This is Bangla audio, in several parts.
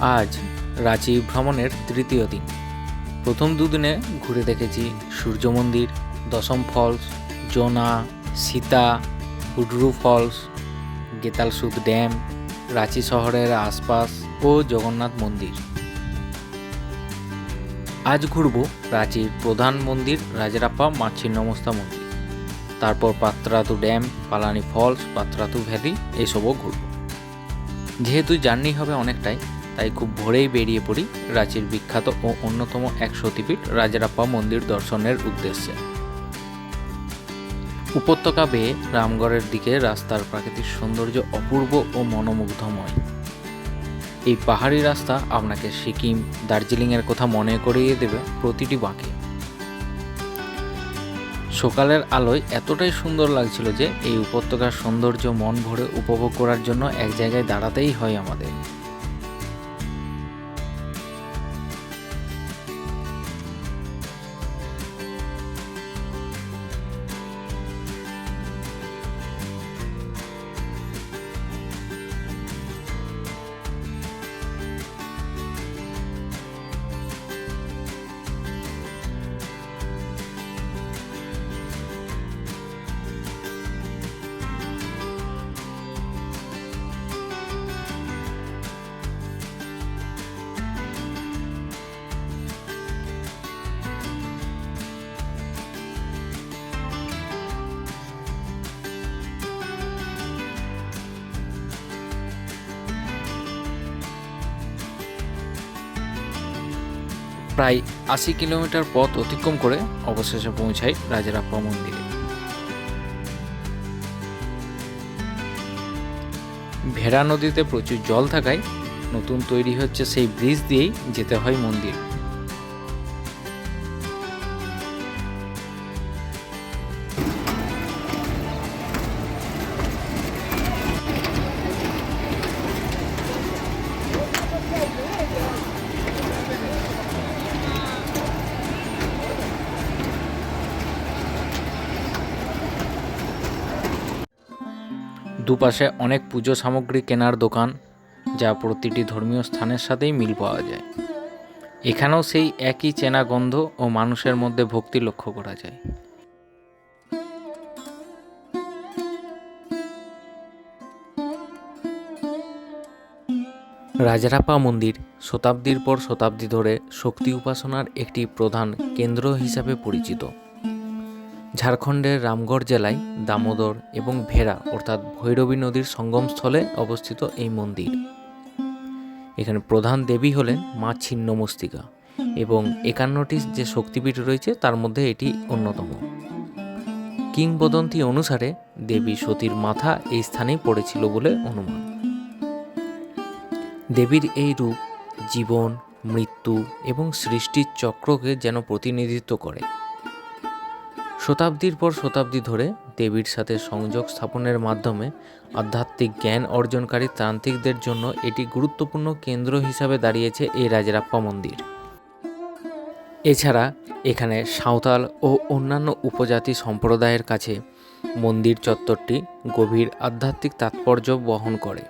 আজ রাঁচি ভ্রমণের তৃতীয় দিন। প্রথম দুদিনে ঘুরে দেখেছি সূর্য মন্দির Dassam falls, Jonha, Sita, Hundru falls, Getalsud dam, Ranchi শহরের আশপাশ ও জগন্নাথ মন্দির। আজ ঘুরব রাঁচির প্রধান মন্দির রাজারাপ্পা মা ছিন্নমস্তা মন্দির। তারপর Patratu dam, Palani falls, Patratu valley, এসবও ঘুরব। যেহেতু জার্নি হবে অনেকটাই তাই খুব ভোরেই বেরিয়ে পড়ি রাঁচির বিখ্যাত ও অন্যতম এক সতীপীঠ রাজারাপ্পা মন্দির দর্শনের উদ্দেশ্যে। উপত্যকা বেয়ে রামগড়ের দিকে রাস্তার প্রাকৃতিক সৌন্দর্য অপূর্ব ও মনোমুগ্ধময়। এই পাহাড়ি রাস্তা আপনাকে সিকিম, দার্জিলিংয়ের কথা মনে করিয়ে দেবে প্রতিটি বাঁকে। সকালের আলোয় এতটাই সুন্দর লাগছিল যে এই উপত্যকার সৌন্দর্য মন ভরে উপভোগ করার জন্য এক জায়গায় দাঁড়াতেই হয় আমাদের। প্রায় আশি কিলোমিটার পথ অতিক্রম করে অবশেষে পৌঁছাই রাজারাপ্পা মন্দিরে। ভেড়া নদীতে প্রচুর জল থাকায় নতুন তৈরি হচ্ছে সেই ব্রিজ দিয়েই যেতে হয় মন্দির। দুপাশে অনেক পুজো সামগ্রী কেনার দোকান, যা প্রতিটি ধর্মীয় স্থানের সাথেই মিল পাওয়া যায়। এখানেও সেই একই চেনা গন্ধ ও মানুষের মধ্যে ভক্তি লক্ষ্য করা যায়। রাজারাপা মন্দির শতাব্দীর পর শতাব্দী ধরে শক্তি উপাসনার একটি প্রধান কেন্দ্র হিসাবে পরিচিত। ঝাড়খণ্ডের রামগড় জেলায় দামোদর এবং ভেড়া, অর্থাৎ ভৈরবী নদীর সঙ্গমস্থলে অবস্থিত এই মন্দির। এখানে প্রধান দেবী হলেন মা ছিন্নমস্তিকা এবং একান্নটি যে শক্তিপীঠ রয়েছে, তার মধ্যে এটি অন্যতম। কিংবদন্তি অনুসারে দেবী সতীর মাথা এই স্থানেই পড়েছিল বলে অনুমান। দেবীর এই রূপ জীবন, মৃত্যু এবং সৃষ্টির চক্রকে যেন প্রতিনিধিত্ব করে। শতাব্দীর পর শতাব্দী ধরে দেবীর সাথে সংযোগ স্থাপনের মাধ্যমে আধ্যাত্মিক জ্ঞান অর্জনকারী তান্ত্রিকদের জন্য এটি গুরুত্বপূর্ণ কেন্দ্র হিসাবে দাঁড়িয়েছে এই রাজারাপ্পা মন্দির। এছাড়া এখানে সাঁওতাল ও অন্যান্য উপজাতি সম্প্রদায়ের কাছে মন্দির চত্বরটি গভীর আধ্যাত্মিক তাৎপর্য বহন করে।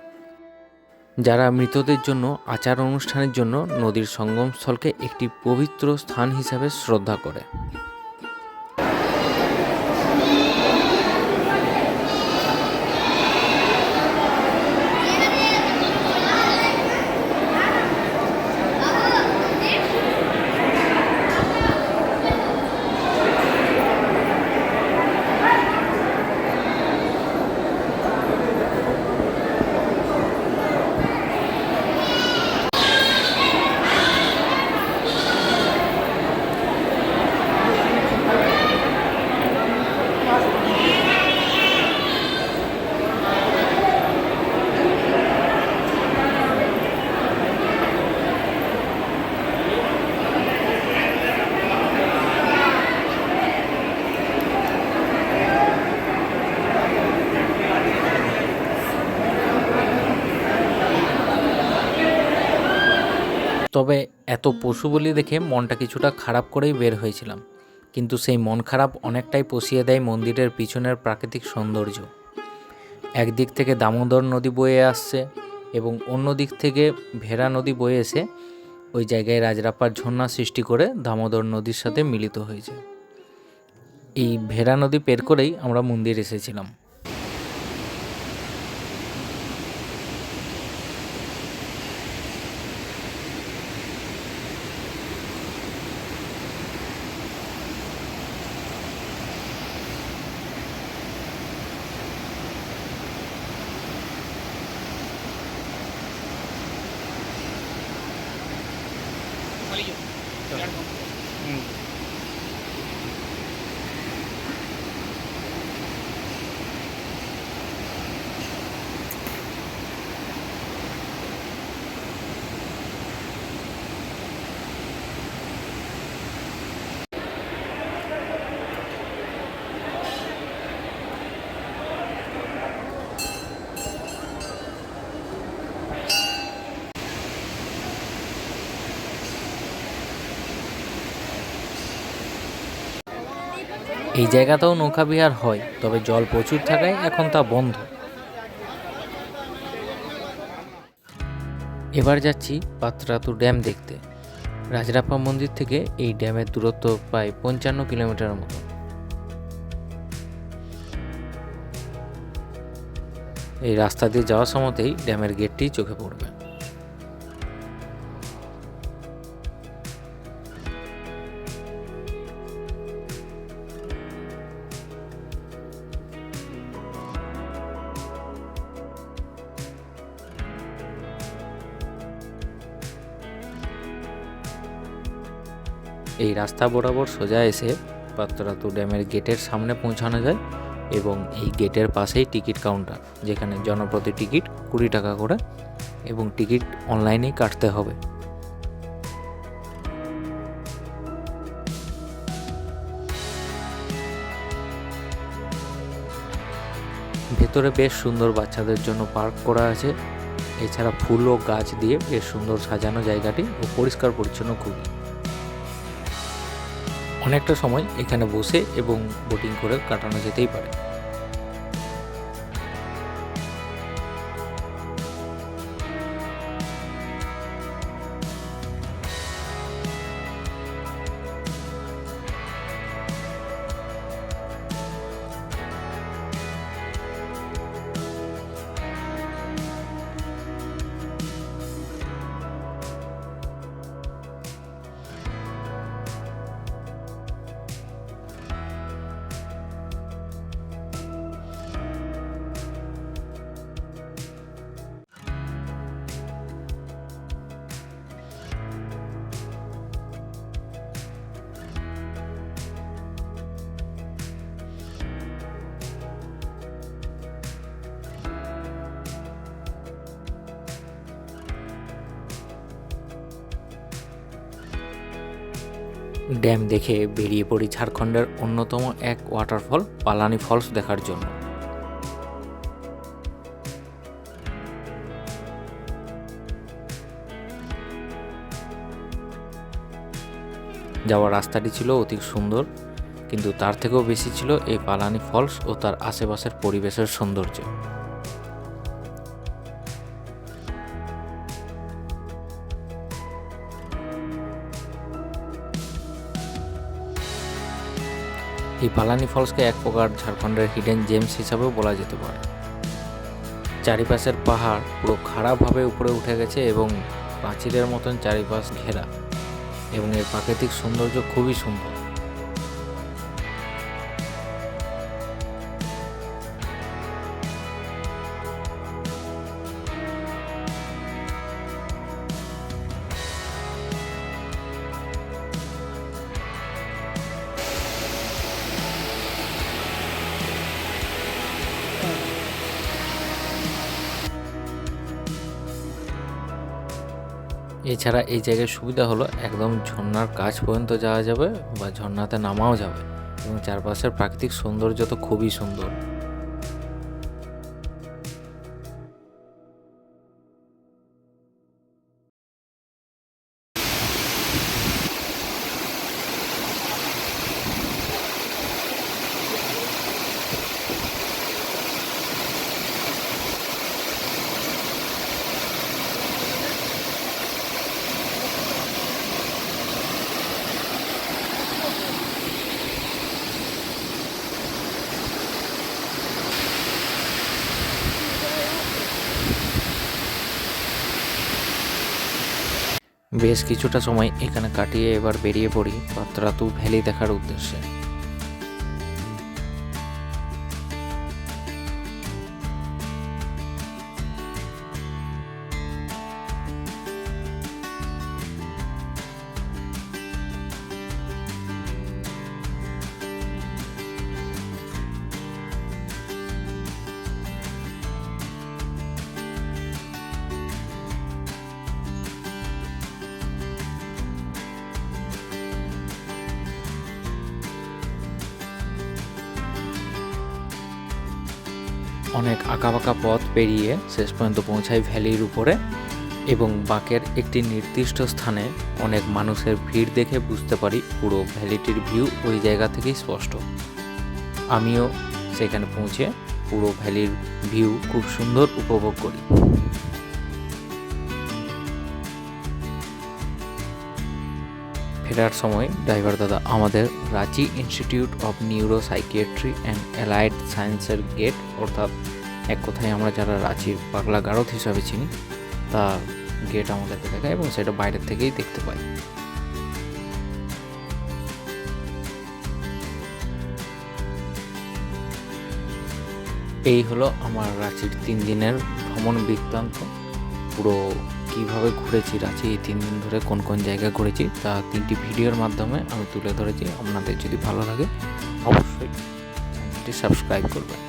যারা মৃতদের জন্য আচার অনুষ্ঠানের জন্য নদীর সঙ্গমস্থলকে একটি পবিত্র স্থান হিসাবে শ্রদ্ধা করে। তবে এত পশু বলি দেখে মনটা কিছুটা খারাপ করেই বের হয়েছিলাম। কিন্তু সেই মন খারাপ অনেকটাই পুষিয়ে দেয় মন্দিরের পিছনের প্রাকৃতিক সৌন্দর্য। একদিক থেকে দামোদর নদী বয়ে আসছে এবং অন্য দিক থেকে ভেড়া নদী বয়ে এসে ওই জায়গায় রাজরাপ্পার ঝর্ণা সৃষ্টি করে দামোদর নদীর সাথে মিলিত হয়েছে। এই ভেড়া নদী পের করেই আমরা মন্দির এসেছিলাম। এই জায়গাতেও নৌকা বিহার হয়, তবে জল প্রচুর থাকায় এখন তা বন্ধ। এবার যাচ্ছি পাত্রাতু ড্যাম দেখতে। রাজরাপ্পা মন্দির থেকে এই ড্যামের দূরত্ব প্রায় পঞ্চান্ন কিলোমিটার মতো। এই রাস্তা দিয়ে যাওয়ার সময়তেই ড্যামের গেটটি চোখে পড়বে। এই রাস্তা বরাবর সোজা এসে পাত্রাতু ড্যামের গেটের সামনে পৌঁছানো যায় এবং এই গেটের পাশেই টিকিট কাউন্টার, যেখানে জনপ্রতি টিকিট কুড়ি টাকা করে এবং টিকিট অনলাইনেই কাটতে হবে। ভেতরে বেশ সুন্দর বাচ্চাদের জন্য পার্ক করা আছে। এছাড়া ফুল ও গাছ দিয়ে বেশ সুন্দর সাজানো জায়গাটি ও পরিষ্কার পরিচ্ছন্ন খুবই। অনেকটা সময় এখানে বসে এবং বোটিং করে কাটানো যেতেই পারে। ড্যাম দেখে বেরিয়ে পড়ি ঝাড়খণ্ডের অন্যতম এক ওয়াটারফল পালানি ফলস দেখার জন্য। যাওয়ার রাস্তাটি ছিল অতি সুন্দর, কিন্তু তার থেকেও বেশি ছিল এই পালানি ফলস ও তার আশেপাশের পরিবেশের সৌন্দর্য। এই পালানি ফলসকে এক প্রকার ঝাড়খণ্ডের হিডেন জেমস হিসাবেও বলা যেতে পারে। চারিপাশের পাহাড় পুরো খারাপভাবে উপরে উঠে গেছে এবং পাঁচিলের মতন চারিপাশ ঘেরা। এবং এর প্রাকৃতিক সৌন্দর্য খুবই সুন্দর। এছাড়া এই জায়গায় সুবিধা হলো একদম ঝর্নার কাছ পর্যন্ত যাওয়া যাবে বা ঝর্নাতে নামাও যাবে এবং চারপাশের প্রাকৃতিক সৌন্দর্য তো খুবই সুন্দর। বেশ কিছুটা সময় এখানে কাটিয়ে এবার বেরিয়ে পড়ি পাত্রাতু ভ্যালি দেখার উদ্দেশ্যে। অনেক আঁকা বাঁকা পথ পেরিয়ে শেষ পর্যন্ত পৌঁছাই ভ্যালির উপরে এবং বাঁকের একটি নির্দিষ্ট স্থানে অনেক মানুষের ভিড় দেখে বুঝতে পারি পুরো ভ্যালিটির ভিউ ওই জায়গা থেকেই স্পষ্ট। আমিও সেখানে পৌঁছে পুরো ভ্যালির ভিউ খুব সুন্দর উপভোগ করি। ফেরার সময়। ড্রাইভার দাদা, আমাদের Ranchi institute of neuro psychiatry and allied সায়েন্সের গেট অর্থাৎ এক কথায় আমরা যারা রাঁচির পাগলা গারদ হিসাবে চিনি, তা গেট আমাদেরকে দেখায় এবং সেটা বাইরের থেকেই দেখতে পাই এই হলো আমার রাঁচির তিন দিনের ভ্রমণ বৃত্তান্ত। পুরো কীভাবে ঘুরেছি, রাঁচি, এই তিন দিন ধরে কোন কোন জায়গায় ঘুরেছি, তা তিনটি ভিডিওর মাধ্যমে আমি তুলে ধরেছি। আপনাদের যদি ভালো লাগে, অবশ্যই চ্যানেলটি সাবস্ক্রাইব করবেন।